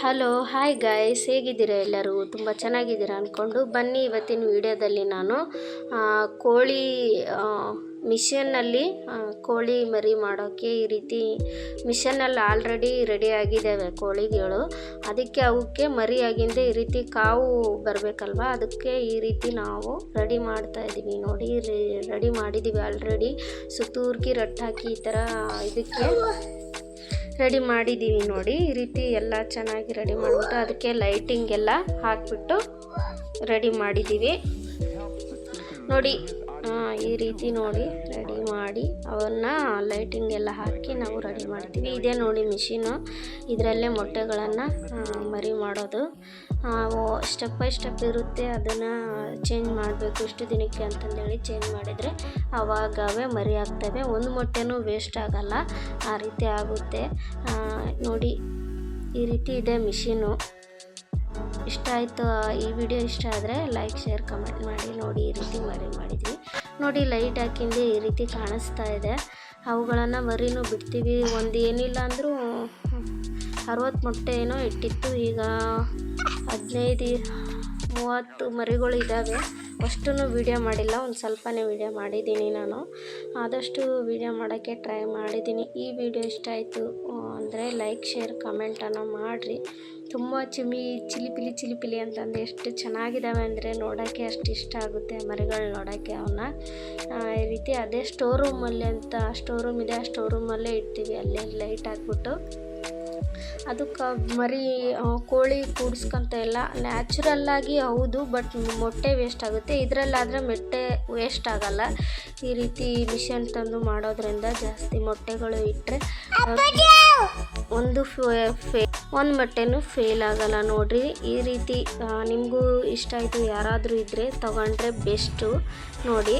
Hello hi guys ಹೇಗಿದ್ದೀರಾ ಎಲ್ಲರೂ? ತುಂಬ ಚೆನ್ನಾಗಿದ್ದೀರಾ ಅಂದ್ಕೊಂಡು ಬನ್ನಿ ಇವತ್ತಿನ ವಿಡಿಯೋದಲ್ಲಿ ನಾನು ಕೋಳಿ ಮಿಷನ್ನಲ್ಲಿ ಕೋಳಿ ಮರಿ ಮಾಡೋಕ್ಕೆ ಈ ರೀತಿ ಮಿಷನ್ನಲ್ಲಿ ಆಲ್ರೆಡಿ ರೆಡಿ ಆಗಿದ್ದಾವೆ ಕೋಳಿಗಳು. ಅದಕ್ಕೆ ಅವಕ್ಕೆ ಮರಿ ಆಗಿಂದೆ ಈ ರೀತಿ ಕಾವು ಬರಬೇಕಲ್ವ? ಅದಕ್ಕೆ ಈ ರೀತಿ ನಾವು ರೆಡಿ ಮಾಡ್ತಾ ಇದ್ದೀವಿ. ನೋಡಿ ರೆಡಿ ಮಾಡಿದ್ದೀವಿ ಆಲ್ರೆಡಿ ಸುತ್ತೂರ್ಗಿ ರಟ್ಟಾಕಿ ಈ ಥರ ಇದಕ್ಕೆ ರೆಡಿ ಮಾಡಿದ್ದೀವಿ ನೋಡಿ. ಈ ರೀತಿ ಎಲ್ಲ ಚೆನ್ನಾಗಿ ರೆಡಿ ಮಾಡಿಬಿಟ್ಟು ಅದಕ್ಕೆ ಲೈಟಿಂಗ್ ಎಲ್ಲ ಹಾಕಿಬಿಟ್ಟು ರೆಡಿ ಮಾಡಿದ್ದೀವಿ ನೋಡಿ ಈ ರೀತಿ ನೋಡಿ ರೆಡಿ ಮಾಡಿ ಅವನ್ನ ಲೈಟಿಂಗ್ ಎಲ್ಲ ಹಾಕಿ ನಾವು ರೆಡಿ ಮಾಡ್ತೀವಿ. ಇದೇ ನೋಡಿ ಮಿಷಿನು. ಇದರಲ್ಲೇ ಮೊಟ್ಟೆಗಳನ್ನು ಮರಿ ಮಾಡೋದು. ಸ್ಟೆಪ್ ಬೈ ಸ್ಟೆಪ್ ಇರುತ್ತೆ, ಅದನ್ನು ಚೇಂಜ್ ಮಾಡಬೇಕು ಇಷ್ಟು ದಿನಕ್ಕೆ ಅಂತಂದೇಳಿ ಚೇಂಜ್ ಮಾಡಿದರೆ ಅವಾಗವೇ ಮರಿ ಆಗ್ತವೆ. ಒಂದು ಮೊಟ್ಟೆನೂ ವೇಸ್ಟ್ ಆಗಲ್ಲ, ಆ ರೀತಿ ಆಗುತ್ತೆ. ನೋಡಿ, ಈ ರೀತಿ ಇದೆ ಮಿಷಿನು. ಇಷ್ಟ ಆಯಿತು, ಈ ವಿಡಿಯೋ ಇಷ್ಟ ಆದರೆ ಲೈಕ್ ಶೇರ್ ಕಮೆಂಟ್ ಮಾಡಿ, ನೋಡಿ, ಈ ರೀತಿ ಮರಿ ಮಾಡಿದ್ವಿ. ನೋಡಿ ಲೈಟ್ ಹಾಕಿಂದೆ ಈ ರೀತಿ ಕಾಣಿಸ್ತಾ ಇದೆ. ಅವುಗಳನ್ನು ಮರಿನೂ ಬಿಡ್ತೀವಿ. ಒಂದು ಏನಿಲ್ಲ ಅಂದರೂ ಅರವತ್ತು ಮೊಟ್ಟೆ ಏನೋ ಇಟ್ಟಿತ್ತು. ಈಗ ಹದಿನೈದು, ಮೂವತ್ತು ಮರಿಗಳು ಇದ್ದಾವೆ. ಅಷ್ಟೂ ವೀಡಿಯೋ ಮಾಡಿಲ್ಲ. ಒಂದು ಸ್ವಲ್ಪನೇ ವೀಡಿಯೋ ಮಾಡಿದ್ದೀನಿ ನಾನು. ಆದಷ್ಟು ವೀಡಿಯೋ ಮಾಡೋಕ್ಕೆ ಟ್ರೈ ಮಾಡಿದ್ದೀನಿ. ಈ ವಿಡಿಯೋ ಇಷ್ಟ ಆಯಿತು ಅಂದರೆ ಲೈಕ್ ಶೇರ್ ಕಮೆಂಟನ್ನು ಮಾಡಿರಿ. ತುಂಬ ಚಿಮಿ, ಚಿಲಿಪಿಲಿ ಚಿಲಿಪಿಲಿ ಅಂತಂದು ಎಷ್ಟು ಚೆನ್ನಾಗಿದ್ದಾವೆ ಅಂದರೆ ನೋಡೋಕ್ಕೆ ಅಷ್ಟು ಇಷ್ಟ ಆಗುತ್ತೆ ಮರಿಗಳು ನೋಡೋಕ್ಕೆ ಅವನ್ನ ಈ ರೀತಿ ಅದೇ ಸ್ಟೋರ್ ರೂಮಲ್ಲಿ ಅಂತ ಸ್ಟೋರ್ ರೂಮ್ ಇದೆ. ಆ ಸ್ಟೋರ್ ರೂಮಲ್ಲೇ ಇಡ್ತೀವಿ. ಅಲ್ಲೇ ಲೈಟ್ ಹಾಕ್ಬಿಟ್ಟು. ಅದಕ್ಕೆ ಮರಿ ಕೋಳಿ ಕೂಡ್ಸ್ಕೊಂತ ಇಲ್ಲ. ನ್ಯಾಚುರಲ್ಲಾಗಿ ಹೌದು ಬಟ್ ಮೊಟ್ಟೆ ವೇಸ್ಟ್ ಆಗುತ್ತೆ. ಇದರಲ್ಲಾದರೆ ಮೊಟ್ಟೆ ವೇಸ್ಟ್ ಆಗಲ್ಲ. ಈ ರೀತಿ ಮಿಷನ್ ತಂದು ಮಾಡೋದ್ರಿಂದ ಜಾಸ್ತಿ ಮೊಟ್ಟೆಗಳು ಇಟ್ಟರೆ ಒಂದು ಫೇ ಒಂದು ಬಟ್ಟೆನೂ ಫೇಲ್ ಆಗಲ್ಲ ನೋಡ್ರಿ. ಈ ರೀತಿ ನಿಮಗೂ ಇಷ್ಟ ಆಯಿತು ಯಾರಾದರೂ ಇದ್ದರೆ ತಗೊಂಡ್ರೆ ಬೆಸ್ಟು ನೋಡಿ.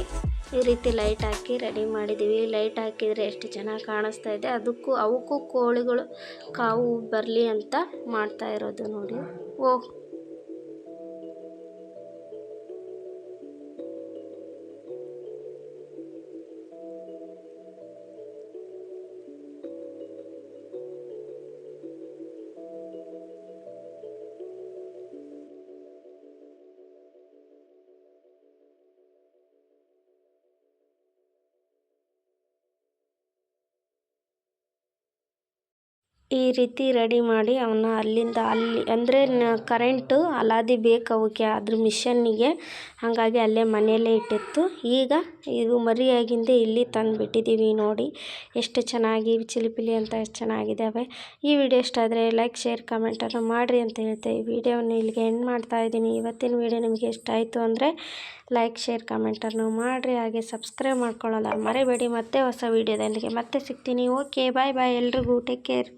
ಈ ರೀತಿ ಲೈಟ್ ಹಾಕಿ ರೆಡಿ ಮಾಡಿದ್ದೀವಿ ಲೈಟ್ ಹಾಕಿದರೆ ಎಷ್ಟು ಚೆನ್ನಾಗಿ ಕಾಣಿಸ್ತಾ ಇದೆ. ಅದಕ್ಕೂ, ಅವಕ್ಕೂ ಕೋಳಿಗಳು ಕಾವು ಬರಲಿ ಅಂತ ಮಾಡ್ತಾ ಇರೋದು ನೋಡಿ. ಓ ಈ ರೀತಿ ರೆಡಿ ಮಾಡಿ ಅವನ್ನ ಅಲ್ಲಿಂದ ಅಲ್ಲಿ, ಅಂದರೆ ಕರೆಂಟು ಅಲಾದಿ ಬೇಕು ಅವಕ್ಕೆ ಅದ್ರ ಮಿಷನ್ನಿಗೆ ಹಾಗಾಗಿ ಅಲ್ಲೇ ಮನೆಯಲ್ಲೇ ಇಟ್ಟಿತ್ತು. ಈಗ ಇದು ಮರಿಯಾಗಿಂದೆ ಇಲ್ಲಿ ತಂದುಬಿಟ್ಟಿದ್ದೀವಿ ನೋಡಿ ಎಷ್ಟು ಚೆನ್ನಾಗಿ ಚಿಲಿಪಿಲಿ ಅಂತ ಎಷ್ಟು ಚೆನ್ನಾಗಿದ್ದಾವೆ ಈ ವಿಡಿಯೋ ಇಷ್ಟ ಆದರೆ ಲೈಕ್ ಶೇರ್ ಕಮೆಂಟನ್ನು ಮಾಡಿರಿ ಅಂತ ಹೇಳ್ತೇವೆ ಈ ವಿಡಿಯೋನ ಇಲ್ಲಿಗೆ ಎಂಡ್ ಮಾಡ್ತಾ ಇದ್ದೀನಿ. ಇವತ್ತಿನ ವಿಡಿಯೋ ನಿಮಗೆ ಇಷ್ಟ ಆಯಿತು ಅಂದರೆ ಲೈಕ್ ಶೇರ್ ಕಮೆಂಟನ್ನು ಮಾಡಿರಿ. ಹಾಗೆ ಸಬ್ಸ್ಕ್ರೈಬ್ ಮಾಡ್ಕೊಳ್ಳೋಲ್ಲ ಮರಿಬೇಡಿ. ಮತ್ತೆ ಹೊಸ ವಿಡಿಯೋದೊಂದಿಗೆ ಮತ್ತೆ ಸಿಗ್ತೀನಿ. ಓಕೆ ಬಾಯ್ ಬಾಯ್ ಎಲ್ರಿಗೂ ಟೇಕ್ ಕೇರ್